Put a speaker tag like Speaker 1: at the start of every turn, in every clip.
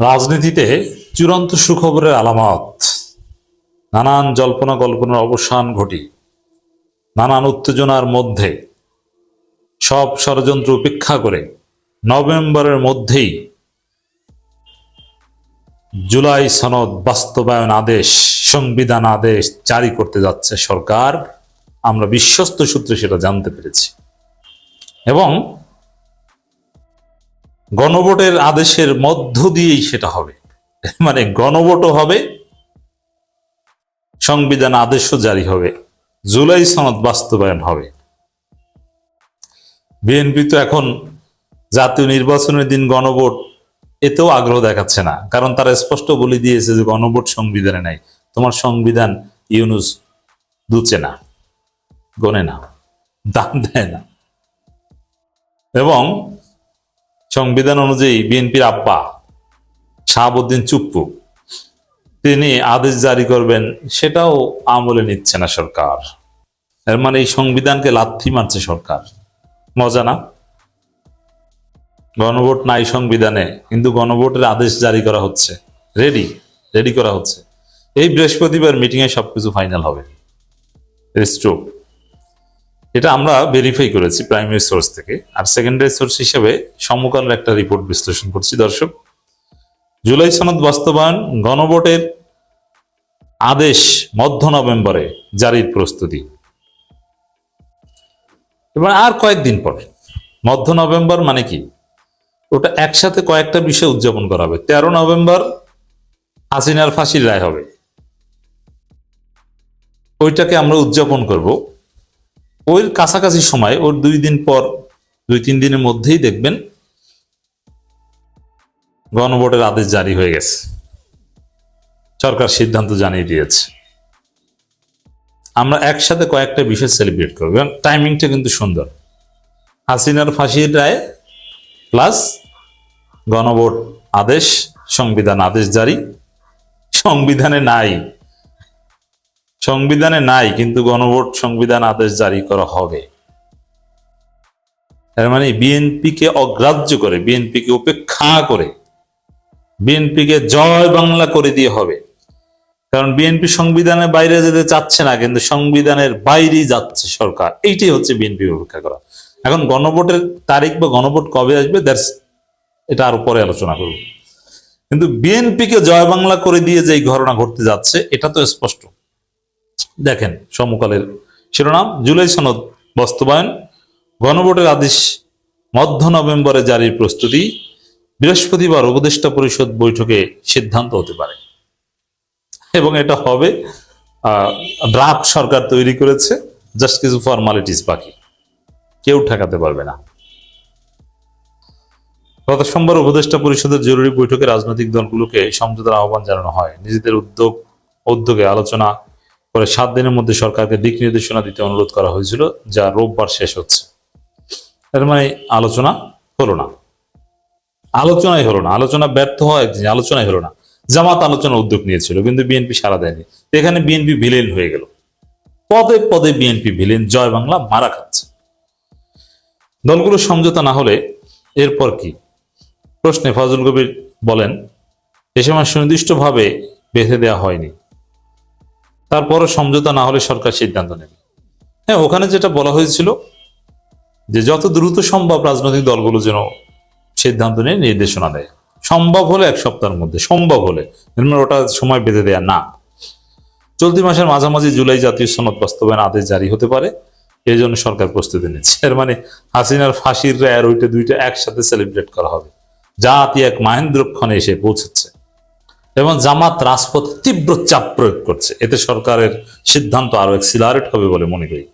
Speaker 1: রাজনীতিতে চূড়ান্ত সুখবরের আলামত। নানান জল্পনা কল্পনার অবসান ঘটি। নানান উত্তেজনার মধ্যে সব ষড়যন্ত্র উপেক্ষা করে নভেম্বরের মধ্যেই জুলাই সনদ বাস্তবায়ন আদেশ, সংবিধান আদেশ জারি করতে যাচ্ছে সরকার। আমরা বিশ্বস্ত সূত্রে সেটা জানতে পেরেছি। এবং গণভোটের আদেশের মধ্য দিয়েই সেটা হবে। মানে গণভোটও হবে, সংবিধান আদেশও জারি হবে, জুলাই সনদ বাস্তবায়ন হবে। বিএনপি তো এখন জাতীয় নির্বাচনের দিন গণভোট, এতেও আগ্রহ দেখাচ্ছে না। কারণ তারা স্পষ্ট বলে দিয়েছে যে গণভোট সংবিধানে নাই। তোমার সংবিধান ইউনুস দুচে না, গনে না, দাম দেয় না। এবং সংবিধান অনুযায়ী বিএনপির আব্বা শাহাবুদ্দিন চুপ্পু, তিনি আদেশ জারি করবেন, সেটাও আমলে নিচ্ছে না সরকার। এর মানে এই সংবিধানকে লাথি মারছে সরকার। মজা না? গণভোট নাই সংবিধানে, কিন্তু গণভোটের আদেশ জারি করা হচ্ছে। রেডি রেডি করা হচ্ছে। এই বৃহস্পতিবার মিটিংয়ে সবকিছু ফাইনাল হবে। ট্রু এটা আমরা ভেরিফাই করেছি প্রাইমারি সোর্স থেকে। আর সেকেন্ডারি সোর্স হিসেবে সমকালের একটা রিপোর্ট বিশ্লেষণ করছি, দর্শক। জুলাই সনদ বাস্তবায়ন গণভোটের আদেশ মধ্য নভেম্বরে জারির প্রস্তুতি। এবার আর কয়েকদিন পর। মধ্য নভেম্বর মানে কি? ওটা একসাথে কয়েকটা বিষয় উদযাপন করা হবে। তেরো নভেম্বর হাসিনার ফাঁসির রায় হবে। ওইটাকে আমরা উদযাপন করব। ওই কাছাকাছি সময়, ওর দুই দিন পর, দুই, তিন দিনের মধ্যেই দেখবেন গণভোটের আদেশ জারি হয়ে গেছে। সরকার সিদ্ধান্ত জানিয়ে দিয়েছে। আমরা একসাথে কয়েকটা বিষয় সেলিব্রেট করব এবং টাইমিংটা কিন্তু সুন্দর। হাসিনার ফাঁসির রায় প্লাস গণভোট আদেশ, সংবিধান আদেশ জারি। সংবিধানে নাই। সংবিধানে নাই, কিন্তু গণভোট সংবিধান আদেশ জারি করা হবে। এর মানে বিএনপিকে অগ্রাহ্য করে, বিএনপিকে উপেক্ষা করে, বিএনপিকে জয় বাংলা করে দিয়ে হবে। কারণ বিএনপি সংবিধানের বাইরে যেতে চাচ্ছে না, কিন্তু সংবিধানের বাইরেই যাচ্ছে সরকার। এইটাই হচ্ছে বিএনপি উপেক্ষা করা। এখন গণভোটের তারিখ বা গণভোট কবে আসবে, দ্যাটস, এটা আরও পরে আলোচনা করব। কিন্তু বিএনপিকে জয় বাংলা করে দিয়ে যে ঘটনা ঘটতে যাচ্ছে, এটা তো স্পষ্ট। দেখেন সমকালের শিরোনাম, জুলাই সনদ বাস্তবায়ন, গণভোটের আদেশ, মধ্য নভেম্বরে জারির প্রস্তুতি, বৃহস্পতিবার উপদেষ্টা পরিষদ বৈঠকে সিদ্ধান্ত হতে পারে। এবং এটা হবে ড্রাফট সরকার তৈরি করেছে জাস্ট কিছু ফর্মালিটিস বাকি। কেউ ঠেকাতে পারবে না। গত সোমবার উপদেষ্টা পরিষদের জরুরি বৈঠকে রাজনৈতিক দলগুলোকে সমঝোতার আহ্বান জানানো হয়। নিজেদের উদ্যোগ, উদ্যোগে আলোচনা করে সাত দিনের মধ্যে সরকারকে দিক নির্দেশনা দিতে অনুরোধ করা হয়েছিল, যা রোববার শেষ হচ্ছে। এর মানে আলোচনা হলো না। আলোচনাই হলো না। আলোচনা ব্যর্থ হয় আলোচনাই হলো না। জামাত আলোচনা উদ্যোগ নিয়েছিল, কিন্তু বিএনপি সারা দেয়নি। এখানে বিএনপি ভিলেন হয়ে গেল। পদে পদে বিএনপি ভিলেন, জয় বাংলা, মারা খাচ্ছে। দলগুলো সমঝোতা না হলে এরপর কি? প্রশ্নে ফজল কবির বলেন, এ সময় সুনির্দিষ্টভাবে বেঁধে দেওয়া হয়নি। তারপরও সমঝোতা না হলে সরকার সিদ্ধান্ত নেবে। হ্যাঁ ওখানে যেটা বলা হয়েছিল যে যত দ্রুত সম্ভব রাজনৈতিক দলগুলো যেন সিদ্ধান্ত নিয়ে নির্দেশনা দেয়। সম্ভব হলে এক সপ্তাহের মধ্যে, সম্ভব হলে। ওটা সময় বেঁধে দেয়া না। চলতি মাসের মাঝামাঝি জুলাই জাতীয় সনদ বাস্তবায়ন আদেশ জারি হতে পারে। এই জন্য সরকার প্রস্তুতি নিচ্ছে। এর মানে হাসিনার ফাঁসির রায় ওইটা দুইটা একসাথে সেলিব্রেট করা হবে। জাতি এক মাহেন্দ্রক্ষণে এসে পৌঁছেছে। এবং জামাত, রাজপথ তীব্র চাপ প্রয়োগ করছে। এতে সরকারের সিদ্ধান্ত আরও এক্সিলারেট হবে বলে মনে করি।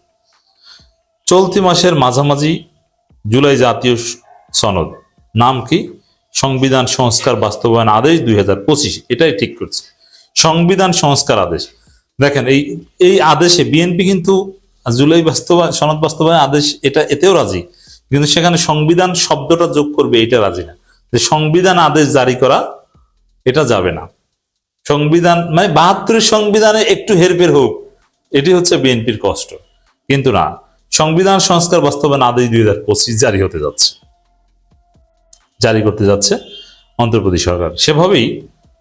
Speaker 1: চলতি মাসের মাঝামাঝি জুলাই জাতীয় সনদ, নাম কি? সংবিধান সংস্কার বাস্তবায়ন আদেশ দুই হাজার পঁচিশ, এটাই ঠিক করছে। সংবিধান সংস্কার আদেশ। দেখেন, এই এই আদেশে বিএনপি কিন্তু জুলাই বাস্তবায়ন সনদ বাস্তবায়ন আদেশ, এটা, এতেও রাজি। কিন্তু সেখানে সংবিধান শব্দটা যোগ করবে এটা রাজি না। যে সংবিধান আদেশ জারি করা এটা যাবে না। সংবিধান মানে বাহাত্তরের সংবিধানে একটু হেরফের হোক, এটি হচ্ছে বিএনপির কষ্ট। কিন্তু না, সংবিধান সংস্কার বাস্তবায়ন আদেশ দুই হাজার পঁচিশ জারি হতে যাচ্ছে। জারি করতে যাচ্ছে অন্ধ্রপ্রদেশ সরকার। সেভাবেই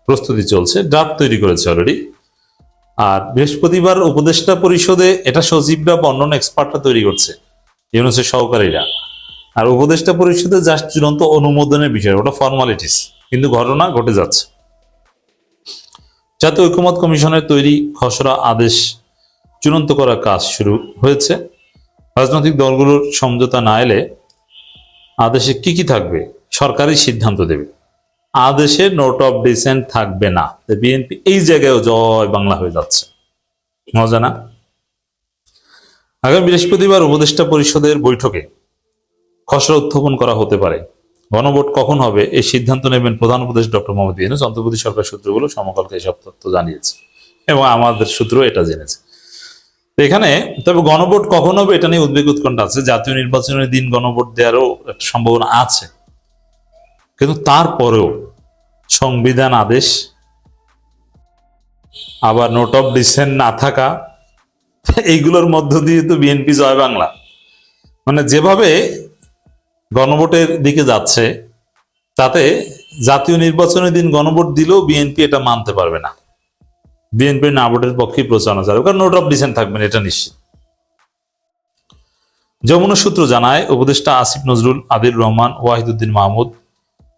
Speaker 1: প্রস্তুতি চলছে ড্রাফট তৈরি করেছে অলরেডি আর বৃহস্পতিবার উপদেষ্টা পরিষদে এটা সচিবরা বা অন্যান্য এক্সপার্টরা তৈরি করছে, ইউনুসের সহকারীরা। আর উপদেষ্টা পরিষদে জাস্ট চূড়ান্ত অনুমোদনের বিষয়, ওটা ফর্মালিটিস কিন্তু ঘটনা ঘটে যাচ্ছে। জাতীয় ঐক্যমত কমিশনের তৈরি খসড়া আদেশ চূড়ান্ত করার কাজ শুরু হয়েছে। রাজনৈতিক দলগুলোর সমঝোতা না এলে আদেশে কি কি থাকবে, সরকারই সিদ্ধান্ত দেবে। আদেশে নোট অফ ডিসেন্ট থাকবে না। বিএনপি এই জায়গায়ও জয় বাংলা হয়ে যাচ্ছে। মজা না? আগামী বৃহস্পতিবার উপদেষ্টা পরিষদের বৈঠকে খসড়া উত্থাপন করা হতে পারে। গণভোট কখন হবে? এই সিদ্ধান্ত নেবেন প্রধান উপদেষ্টা ডক্টর মোহাম্মদ ইউনুস। অন্তর্বর্তী সরকার সূত্রগুলো সমকালকে এসব তথ্য জানিয়েছে এবং আমাদের সূত্র এটা জেনেছে। এখানে তবে গণভোট কখন হবে এটা নিয়ে উদ্বেগ উৎকণ্ঠা আছে। জাতীয় নির্বাচনের দিন গণভোট দেওয়ারও একটা সম্ভাবনা আছে। কিন্তু তারপরেও সংবিধান আদেশ আবার নোট অফ ডিসেন্ট না থাকা, এইগুলোর মধ্য দিয়ে তো বিএনপি জয় বাংলা। মানে যেভাবে গণভোটের দিকে যাচ্ছে, তাতে জাতীয় নির্বাচনের দিন গণভোট দিলেও বিএনপি এটা মানতে পারবে না। বিএনপি না ভোটের পক্ষে প্রচারণা চালাবে, কারণ নোট অফ ডিসেন্ট থাকবে এটা নিশ্চিত। যমুনা সূত্র জানায়, উপদেষ্টা আসিফ নজরুল, আদিল রহমান, ওয়াহিদুদ্দিন মাহমুদ,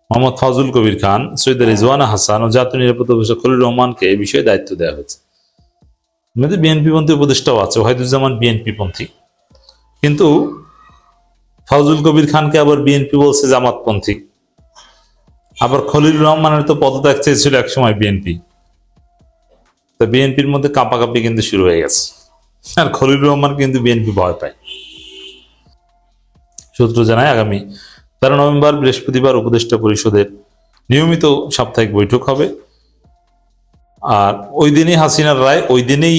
Speaker 1: মোহাম্মদ ফজল কবির খান, সৈয়দ রিজওয়ানা হাসান ও জাতীয় নিরাপত্তা উপদেষ্টা খলিল রহমানকে এই বিষয়ে দায়িত্ব দেওয়া হয়েছে। বিএনপি পন্থী উপদেষ্টাও আছে, ওয়াহিদুজ্জামান বিএনপি পন্থী। কিন্তু ফজল কবির খানকে আবার বিএনপি বলছে জামাতপন্থী। আবার খলিল রহমানের তো পদত্যাগ চেয়েছিল একসময় বিএনপি। তা বিএনপির মধ্যে কাঁপাকাপি কিন্তু শুরু হয়ে গেছে। আর খলিল রহমান কিন্তু বিএনপি ভয় পায়। সূত্র জানায় আগামী তেরো নভেম্বর বৃহস্পতিবার উপদেষ্টা পরিষদের নিয়মিত সাপ্তাহিক বৈঠক হবে। আর ওই দিনই হাসিনার রায়, ওই দিনেই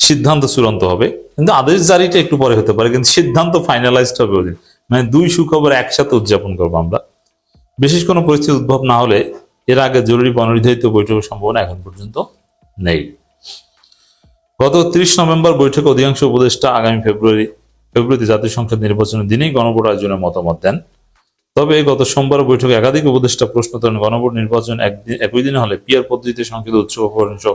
Speaker 1: সিদ্ধান্ত চূড়ান্ত হবে। কিন্তু আদেশ জারিটা একটু পরে হতে পারে, কিন্তু সিদ্ধান্ত ফাইনালাইজড হবে ওই দিন মানে দুই সুখবর একসাথে উদযাপন করব আমরা। বিশেষ কোনো পরিস্থিতি উদ্ভব না হলে এর আগে জরুরি বননির্ধারিত বৈঠকের সম্ভাবনা এখন পর্যন্ত নেই। গত ত্রিশ নভেম্বর বৈঠকে অধিকাংশ উপদেষ্টা আগামী ফেব্রুয়ারি, ফেব্রুয়ারিতে জাতীয় সংসদ নির্বাচনের দিনেই গণভোট আয়োজনের মতামত দেন। তবে গত সোমবার বৈঠকে একাধিক উপদেষ্টা প্রশ্ন তোলেন গণভোট নির্বাচন একদিন একই দিনে হলে পিয়ার পদ্ধতিতে সংসদ উৎসব সহ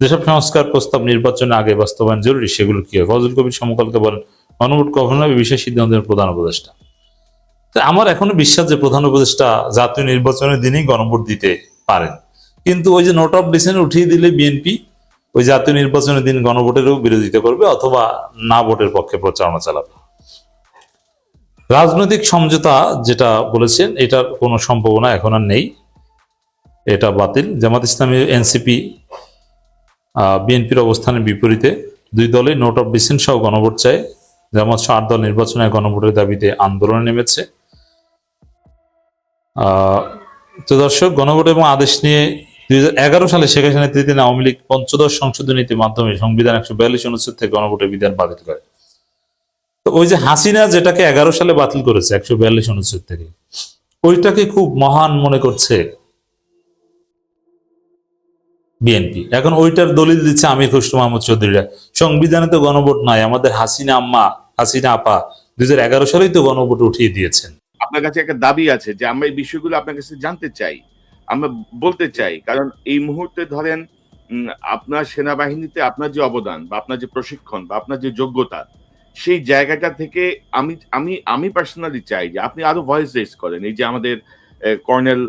Speaker 1: যেসব সংস্কার প্রস্তাব নির্বাচনে আগে বাস্তবায়ন জরুরি, সেগুলো কি হয়? ফজল কবির সমকালকে বলেন গণভোট কখনো বিশেষ সিদ্ধান্তের প্রধান উপদেষ্টা। আমার এখনও বিশ্বাস যে প্রধান উপদেষ্টা জাতীয় নির্বাচনের দিনেই গণভোট দিতে পারেন। কিন্তু ওই যে নোট অফ ডিসেন্ট উঠিয়ে দিলে বিএনপি ওই জাতীয় নির্বাচনের দিন গণভোটেরও বিরোধিতা করবে অথবা না ভোটের পক্ষে প্রচারণা চালাবে রাজনৈতিক সমঝোতা যেটা বলেছেন, এটার কোনো সম্ভাবনা এখন আর নেই। এটা বাতিল। জামাত ইসলামী, এনসিপি বিএনপির অবস্থানের বিপরীতে দুই দলে নোট অফ ডিসেন্ট সহ গণভোট চায়। সহ আট দল নির্বাচনে গণভোটের দাবিতে আন্দোলনে নেমেছে। তো দর্শক, গণভোট এবং আদেশ নিয়ে দুই সালে শেখ হাসিনা তৃতীয় আওয়ামী লীগ পঞ্চদশ সংশোধন নীতির মাধ্যমে সংবিধান একশো বিয়াল্লিশ অনুচ্ছেদ থেকে গণভোটের বিধান বাতিল করে। তো ওই যে হাসিনা যেটাকে এগারো সালে বাতিল করেছে একশো বিয়াল্লিশ অনুচ্ছেদ থেকে, ওইটাকে খুব মহান মনে করছে বিএনপি। এখন ওইটার দলিল দিচ্ছে আমির খসরু মাহমুদ চৌধুরীরা। সংবিধানে তো গণভোট নাই, আমাদের হাসিনা আম্মা, হাসিনা আপা, দুই হাজার এগারো সালেই তো গণভোট উঠিয়ে দিয়েছেন।
Speaker 2: আপনার কাছে একটা দাবি আছে যে আমরা এই বিষয়গুলো আপনার কাছে জানতে চাই, আমরা বলতে চাই, কারণ এই মুহূর্তে ধরেন আপনার সেনাবাহিনীতে আপনার যে অবদান বা আপনার যে প্রশিক্ষণ বা আপনার যে যোগ্যতা, সেই জায়গাটা থেকে আমি আমি আমি পার্সোনালি চাই যে আপনি আরও ভয়েস রেস করেন। এই যে আমাদের কর্নেল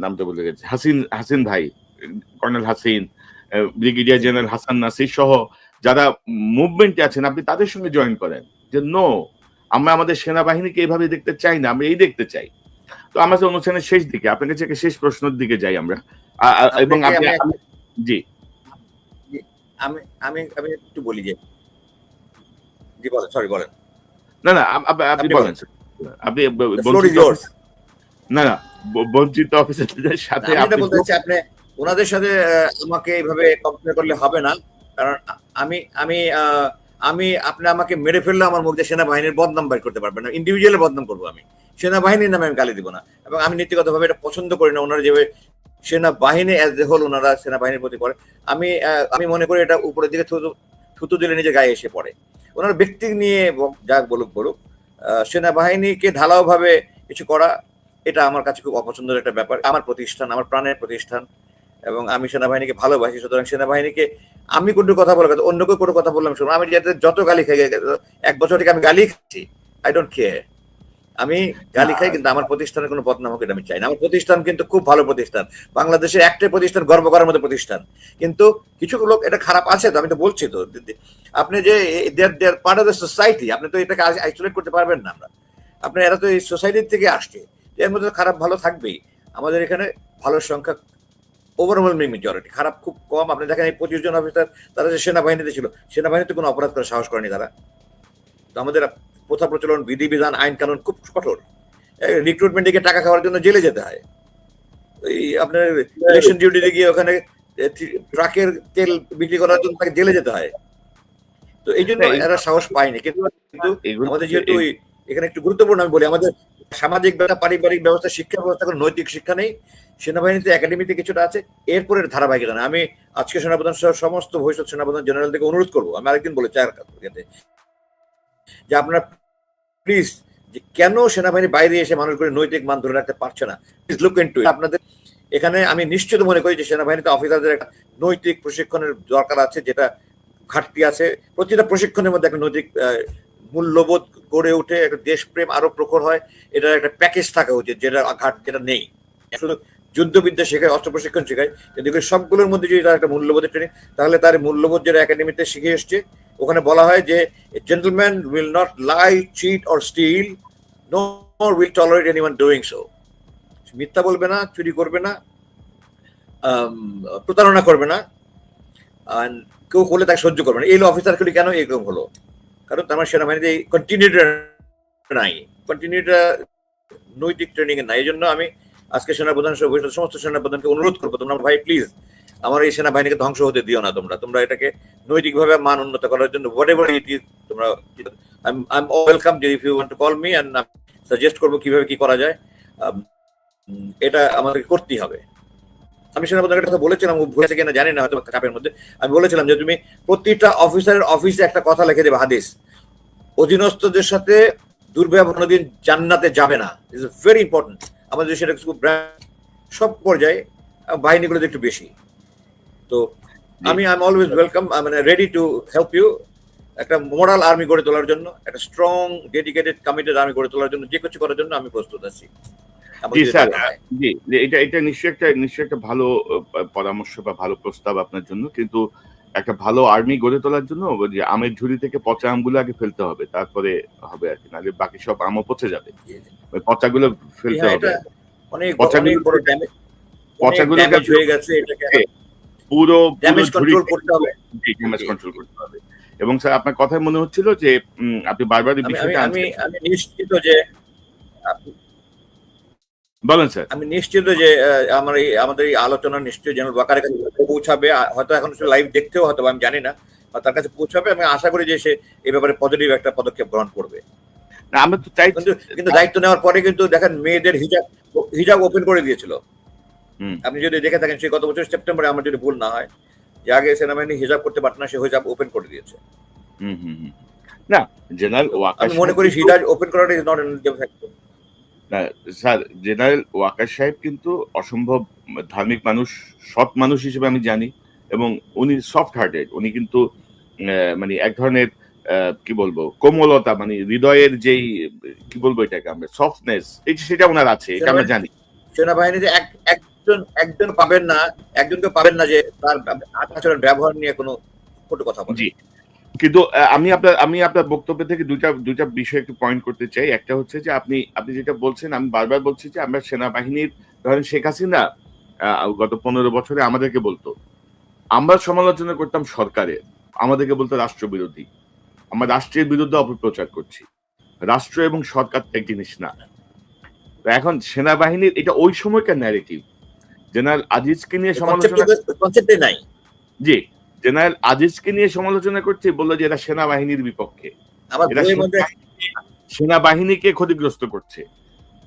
Speaker 2: নামটা বলে গেছে। হাসিন হাসিন ভাই colonel Hasin brigadier general Hasan Nasir সহ যারা মুভমেন্টে আছেন আপনি তাদের সঙ্গে জয়েন করেন যে নো আমরা আমাদের সেনাবাহিনীকে এইভাবে দেখতে চাই না আমরা এই দেখতে চাই। তো আমরা তো অনুষ্ঠানের শেষ দিকে আপনার কাছে শেষ প্রশ্নের দিকে যাই আমরা। এবং জি।
Speaker 3: আমি আমি আমি একটু বলি যে জি বলেন সরি বলেন।
Speaker 2: না না আপ- আপ- আপনি বলেন। আপনি. না না বঞ্চিত অফিসারদের সাথে
Speaker 3: আমি
Speaker 2: আপনি
Speaker 3: বলতে চাচ্ছি আপনি ওনাদের সাথে আমাকে এইভাবে কম্পেয়ার করলে হবে না। কারণ আমি আমি আমি আপনি আমাকে মেরে ফেললে আমার মুখ দিয়ে সেনাবাহিনীর বদনাম বের করতে পারবেন না। ইন্ডিভিজুয়ালের বদনাম করব আমি। সেনাবাহিনীর নামে আমি গালি দিব না। এবং আমি নীতিগতভাবে এটা পছন্দ করি না। ওনারা যেভাবে সেনাবাহিনী অ্যাজ এ হোল ওনারা সেনাবাহিনীর প্রতি করে। আমি আমি মনে করি এটা উপরের দিকে থুতু থুতু দিলে নিজে গায়ে এসে পড়ে। ওনার ব্যক্তি নিয়ে যা বলুক বলুক আহ, সেনাবাহিনীকে ঢালাওভাবে কিছু করা এটা আমার কাছে খুব অপছন্দের একটা ব্যাপার, আমার প্রতিষ্ঠান, আমার প্রাণের প্রতিষ্ঠান, এবং আমি সেনাবাহিনীকে ভালোবাসি, সুতরাং সেনাবাহিনীকে আমি কোনো কথা বলার কথা অন্য কেউ কোনো কথা বললাম, শুনুন, আমি যাতে যত গালি খাই, এক বছর থেকে আমি গালি খাচ্ছি আই ডোন্ট কেয়ার আমি গালি খাই, কিন্তু আমার প্রতিষ্ঠানের কোনো বদনাম হোক আমি চাই না। আমার প্রতিষ্ঠান কিন্তু খুব ভালো প্রতিষ্ঠান, বাংলাদেশের একটাই প্রতিষ্ঠান গর্ব করার মতো প্রতিষ্ঠান। কিন্তু কিছু লোক এটা খারাপ আছে তো, আমি তো বলছি তো আপনি যে they're part of the society আপনি তো এটাকে আইসোলেট করতে পারবেন না আমরা। আপনি এরা তো এই সোসাইটির থেকে আসছে। এর মধ্যে খারাপ ভালো থাকবেই। আমাদের এখানে ভালো সংখ্যা ওভারওয়েলমিং মেজরিটি খারাপ খুব কম। আপনি দেখেন এই পঁচিশ জন অফিসার তারা যে সেনাবাহিনীতে ছিল সেনাবাহিনীতে কোনো অপরাধ করার সাহস করেনি তারা। তো আমাদের প্রথা প্রচলন বিধিবিধান আইন কানুন খুব কঠোর। রিক্রুটমেন্টে টাকা খাওয়ার জন্য জেলে যেতে হয়। এই আপনার ইলেকশন ডিউটিতে গিয়ে ওখানে ট্রাকের তেল বিক্রি করার জন্য তাকে জেলে যেতে হয়। তো এই জন্য এরা সাহস পায়নি। কিন্তু আমাদের যেহেতু এখানে একটু গুরুত্বপূর্ণ আমি বলি আমাদের সামাজিক ব্যবস্থা পারিবারিক ব্যবস্থা শিক্ষা ব্যবস্থা কোনো নৈতিক শিক্ষা নেই। সেনাবাহিনীতে একাডেমিতে কিছুটা আছে। এরপরের ধারাবাহিকতা। না আমি আজকে সেনাপ্রধান সহ সমস্ত ভবিষ্যৎ সেনাপ্রধান জেনারেল থেকে অনুরোধ করব। আমি আরেকদিন বলেছি আর ইয়াতে, যে আপনারা প্লিজ যে কেন সেনাবাহিনী বাইরে এসে মানুষগুলো নৈতিক মান ধরে রাখতে পারছে না? প্লিজ লুক ইন্টু আপনাদের এখানে আমি নিশ্চিত মনে করি যে সেনাবাহিনীতে অফিসারদের একটা নৈতিক প্রশিক্ষণের দরকার আছে যেটা ঘাটতি আছে। প্রতিটা প্রশিক্ষণের মধ্যে একটা নৈতিক মূল্যবোধ গড়ে উঠে একটা দেশপ্রেম আরও প্রখর হয় এটার একটা প্যাকেজ থাকা উচিত যেটা ঘাট যেটা নেই। শুধু যুদ্ধবিদ্যা শেখায়, অস্ত্র প্রশিক্ষণ শেখায় এগুলো সবগুলোর মধ্যে যদি তার একটা মূল্যবোধের ট্রেনিং তাহলে তার মূল্যবোধ যেটা একাডেমিতে শিখে এসছে, ওখানে বলা হয় যে gentleman will not lie cheat or steal nor will tolerate anyone doing so মিথ্যা বলবে না, চুরি করবে না প্রতারণা করবে না কেউ করলে তাকে সহ্য করবে না। এই অফিসারগুলি কেন এরকম হলো? কারণ তোমার সেনাবাহিনীতে কন্টিনিউটা নাই। কন্টিনিউটা নৈতিক ট্রেনিং নাই। এই জন্য আমি আজকে সেনাপ্রধান সহ সমস্ত সেনাপ্রধানকে অনুরোধ করব, তোমরা ভাই প্লিজ আমার এই সেনাবাহিনীকে ধ্বংস হতে দিও না তোমরা। তোমরা এটাকে নৈতিকভাবে মান উন্নত করার জন্য হোয়াট এভার ইট ইজ তোমরা I am welcome if you want to call me and suggest করব কীভাবে কি করা যায়। এটা আমাদেরকে করতেই হবে। আমি সেনাপ্রধানের কথা বলেছিলাম ও ভুলেছে কিনা জানি না হয়তো চাপের মধ্যে। আমি বলেছিলাম যে তুমি প্রতিটা অফিসারের অফিসে একটা কথা লিখে দেবে হাদিস। অধীনস্থদের সাথে দুর্ব্যবহার কোনোদিন জান্নাতে যাবে না। ইজ ভেরি ইম্পর্টেন্ট আমাদের সেটা খুব সব পর্যায়ে বাহিনীগুলোতে একটু বেশি। তো আমি আই এম অলওয়েজ ওয়েলকাম মানে রেডি টু হেল্প ইউ একটা মোরাল আর্মি গড়ে তোলার জন্য একটা স্ট্রং ডেডিকেটেড কমিটেড আর্মি গড়ে তোলার জন্য যে কিছু করার জন্য আমি প্রস্তুত আছি।
Speaker 2: জি স্যার। জি জি, এটা এটা নিশ্চয়ই একটা নিশ্চয়ই একটা ভালো পরামর্শ বা ভালো প্রস্তাব আপনার জন্য। কিন্তু একটা ভালো আর্মি গড়ে তোলার জন্য যে আমের ঝুড়ি থেকে পচা আমগুলো আগে ফেলতে হবে তারপরে হবে আর কি। নাহলে বাকি সব আমও পচে যাবে। পচাগুলো ফেলতে
Speaker 3: হ্যাঁ,
Speaker 2: হবে।
Speaker 3: অনেক
Speaker 2: পচাগুলো-
Speaker 3: অনেক বড় ড্যামেজ
Speaker 2: পচাগুলোকে
Speaker 3: হয়ে গেছে এটাকে।
Speaker 2: পুরো
Speaker 3: ড্যামেজ কন্ট্রোল করতে হবে।
Speaker 2: ড্যামেজ কন্ট্রোল করতে হবে। এবং স্যার আপনার কথায় মনে হচ্ছিল যে আপনি বারবার এই
Speaker 3: আমি আমি
Speaker 2: বিষয়টা
Speaker 3: আমি আমি নিশ্চিত যে
Speaker 2: বলেন স্যার।
Speaker 3: আমি নিশ্চিত যে আমার এই আমাদের এই আলোচনা নিশ্চয়ই জেনারেল ওয়াকারের কাছে পৌঁছাবে। হয়তো এখন লাইভ দেখতেও হয়তো আমি জানি না তার কাছে পৌঁছাবে। আমি আশা করি যে সে এই ব্যাপারে পজিটিভ একটা পদক্ষেপ গ্রহণ করবে।
Speaker 2: না, আমরা তো চাই
Speaker 3: কিন্তু কিন্তু দায়িত্ব নেওয়ার পরে কিন্তু দেখেন মেয়েদের হিজাব হিজাব ওপেন করে দিয়েছিল। আপনি যদি দেখে থাকেন সেই গত বছর সেপ্টেম্বরে আমার যদি ভুল না হয় যে আগে সেনাবাহিনী হিজাব করতে পারত না সে হিজাব ওপেন করে দিয়েছে।
Speaker 2: হুম হুম হুম। না জেনারেল
Speaker 3: আমি মনে করি হিজাব ওপেন করাটা ইজ নট
Speaker 2: না, স্যার জেনারেল ওয়াকার সাহেব কিন্তু অসম্ভব ধার্মিক মানুষ সৎ মানুষ হিসেবে আমি জানি এবং উনি সফট হার্টেড উনি কিন্তু মানে এক ধরনের কি বলব কোমলতা মানে হৃদয়ের যেই কি বলব এটাকে আমরা সফটনেস এই সেটা ওনার আছে এটা আমরা জানি।
Speaker 3: সেনাবাহিনীতে এক একজন একজন পাবেন না একজনকে পাবেন না যে তার আচরণ ব্যবহার নিয়ে কোনো কটু কথা বলে।
Speaker 2: জি। কিন্তু আমি আপনার আমি আপনার বক্তব্য থেকে দুইটা দুইটা বিষয় একটু পয়েন্ট করতে চাই। একটা হচ্ছে যে আপনি আপনি যেটা বলছেন আমি বারবার বলছি যে আমরা সেনাবাহিনীর ধরেন শেখ হাসিনা গত পনেরো বছরে আমাদেরকে বলতো আমরা সমালোচনা করতাম সরকারের আমাদেরকে বলতো রাষ্ট্রবিরোধী আমরা রাষ্ট্রের বিরুদ্ধে অপপ্রচার করছি। রাষ্ট্র এবং সরকার এক জিনিস না তো এখন সেনাবাহিনীর এটা ওই সময়কার ন্যারেটিভ জেনারেল আজিজকে নিয়ে সমালোচনা
Speaker 3: নাই।
Speaker 2: জি। জেনারেল আজিজকে নিয়ে সমালোচনা করছে বলল যে এরা সেনাবাহিনীর বিপক্ষে। সেনাবাহিনীকে ক্ষতিগ্রস্ত করছে।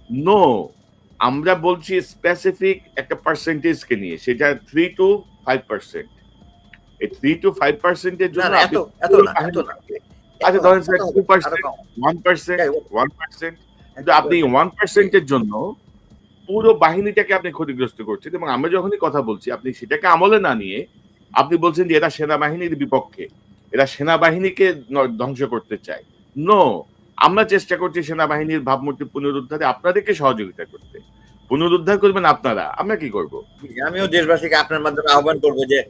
Speaker 2: নো আমরা বলছি স্পেসিফিক একটা পার্সেন্টেজকে নিয়ে সেটা থ্রি টু ফাইভ পার্সেন্ট এই থ্রি টু ফাইভ পার্সেন্টের জন্য আচ্ছা ধরেন sir two percent one percent one percent কিন্তু আপনি ওয়ান পার্সেন্টের জন্য পুরো বাহিনীটাকে আপনি ক্ষতিগ্রস্ত করছেন এবং আমরা যখনই কথা বলছি আপনি সেটাকে আমলে না নিয়ে আপনি বলছেন যে এরা সেনাবাহিনীর বিপক্ষে। এরা সেনাবাহিনীকে ধ্বংস করতে চায়। নো আমরা চেষ্টা করছি সেনাবাহিনীর ভাবমূর্তি পুনরুদ্ধারে আপনাদেরকে সহযোগিতা করতে। পুনরুদ্ধার করবেন আপনারা আমরা কি করব?
Speaker 3: আমিও দেশবাসীকে আপনার মাধ্যমে আহ্বান করব যে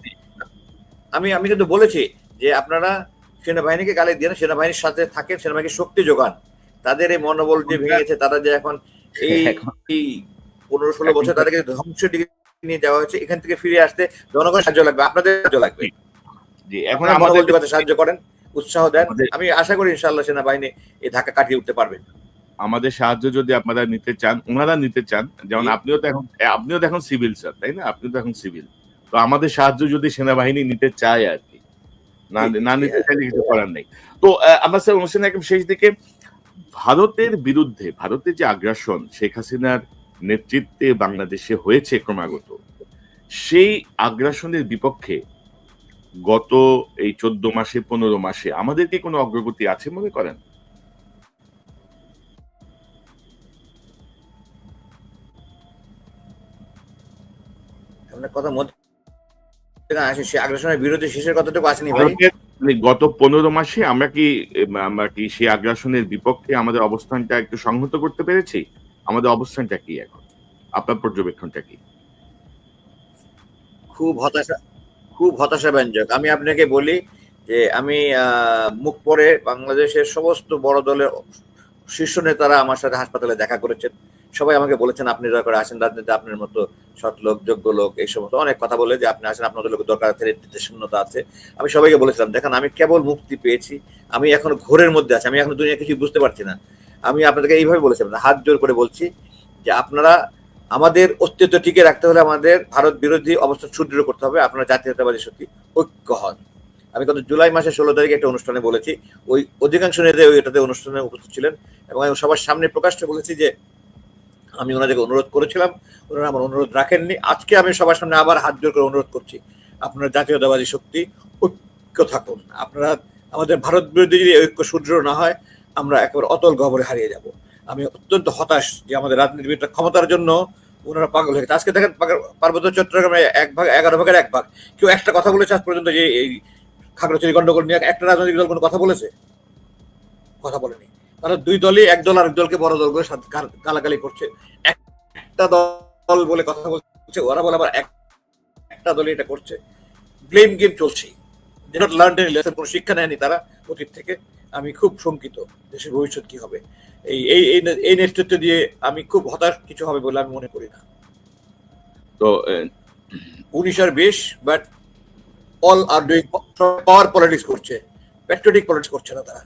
Speaker 3: আমি আমি কিন্তু বলেছি যে আপনারা সেনাবাহিনীকে গালি দিয়ে সেনাবাহিনীর সাথে থাকেন সেনাবাহিনীকে শক্তি যোগান। তাদের এই মনোবল যে ভেঙে গেছে তারা যে এখন
Speaker 2: এখন-
Speaker 3: এই পনেরো ষোলো বছর তাদেরকে ধ্বংসের দিকে নিয়ে যাওয়া হচ্ছে এখান থেকে ফিরে আসতে জনগণের সাহায্য লাগবে আপনাদের সাহায্য লাগবে।
Speaker 2: যে এখন আমাদের
Speaker 3: মনোবল যোগাতে সাহায্য করেন উৎসাহ দেন আমি আশা করি ইনশাআল্লাহ সেনাবাহিনী এই ধাক্কা কাটিয়ে উঠতে পারবে।
Speaker 2: আমাদের সাহায্য যদি আপনারা নিতে চান ওনারা নিতে চান যেমন আপনিও তো এখন আপনিও তো এখন সিভিল স্যার তাই না? আপনি তো এখন সিভিল। তো আমাদের সাহায্য যদি সেনাবাহিনী নিতে চায় আর কি না না
Speaker 3: জি,
Speaker 2: নিতে। চাইলে কিছু করার নেই। তো আমরা স্যার অনুষ্ঠানের একদম শেষ দিকে ভারতের বিরুদ্ধে ভারতের যে আগ্রাসন শেখ হাসিনার নেতৃত্বে বাংলাদেশে হয়েছে ক্রমাগত। সেই আগ্রাসনের বিপক্ষে গত এই চোদ্দ মাসে পনেরো মাসে আমাদের কি কোনো অগ্রগতি আছে মনে করেন?
Speaker 3: কথা সে আগ্রাসনের বিরোধী শেষের কথাটুকু আসেনি ভাই।
Speaker 2: মানে গত পনেরো মাসে আমরা কি আমরা কি সেই আগ্রাসনের বিপক্ষে আমাদের অবস্থানটা একটু সংহত করতে পেরেছি? আমাদের অবস্থানটা কি এখন? আপনার পর্যবেক্ষণটা কি?
Speaker 3: খুব হতাশা খুব হতাশা ব্যঞ্জক আমি আপনাকে বলি যে আমি মুখ পরে বাংলাদেশের সমস্ত বড় দলের শীর্ষ নেতারা আমার সাথে হাসপাতালে দেখা করেছেন। সবাই আমাকে বলেছেন, আপনি দয়া করে আসেন রাজনীতি আপনার মতো সৎ লোক, যোগ্য লোক, এই সমস্ত অনেক কথা বলে যে, আপনি আসেন, আপনাদের লোক দরকার আছে নেতৃত্বের শূন্যতা আছে। আমি সবাইকে বলেছিলাম, দেখেন, আমি কেবল মুক্তি পেয়েছি, আমি এখন ঘোরের মধ্যে আছি, আমি এখন দুনিয়া কিছু বুঝতে পারছি না। আমি আপনাদেরকে এইভাবে বলেছিলাম হাত জোর করে বলছি যে আপনারা আমাদের অস্তিত্ব টিকে রাখতে হলে আমাদের ভারত বিরোধী অবস্থা সুদৃঢ় করতে হবে, আপনারা জাতীয়তাবাদী শক্তি, ঐক্য হন। আমি গত জুলাই মাসের ষোলো তারিখে একটা অনুষ্ঠানে বলেছি, ওই অধিকাংশ নেতা ওই এটাতে অনুষ্ঠানে উপস্থিত ছিলেন এবং আমি সবার সামনে প্রকাশ্যে বলেছি যে আমি ওনাদেরকে অনুরোধ করেছিলাম, ওনারা আমার অনুরোধ রাখেননি। আজকে আমি সবার সামনে আবার হাত জোর করে অনুরোধ করছি, আপনারা জাতীয়তাবাদী শক্তি, ঐক্য থাকুন। আপনারা আমাদের ভারত বিরোধী যদি ঐক্য সুদৃঢ় না হয় আমরা একেবারে অতল গহবরে হারিয়ে যাব। আমি অত্যন্ত হতাশ যে আমাদের রাজনীতিবিদরা ক্ষমতার জন্য ওনারা পাগল হয়ে গেছে। আজকে দেখেন পার্বত্য চট্টগ্রামে এক ভাগ, এগারো ভাগের এক ভাগ। কেউ একটা কথা বলেছে আজ পর্যন্ত যে এই খাগড়াছড়ি, গন্ডগোল নিয়ে একটা রাজনৈতিক দল কোনো কথা বলেছে? কথা বলেনি। তারা দুই দলই এক দল আরেক দলকে বড় দল করে গালাগালি করছে। একটা দল বলে কথা বলছে, ওরা বলে আবার এক- একটা দলই এটা করছে। ব্লেম গেম চলছে নট লার্ন এনি লেসন কোনো শিক্ষা নেয়নি তারা অতীত থেকে। আমি খুব শঙ্কিত দেশের ভবিষ্যৎ কি হবে। এই এই এই নেতৃত্ব দিয়ে আমি খুব হতাশ কিছু হবে বলে আমি মনে করি না।
Speaker 2: তো
Speaker 3: উনিশ আর বেশ but all are doing power politics করছে। প্যাট্রিয়টিক পলিটিক্স করছে না তারা।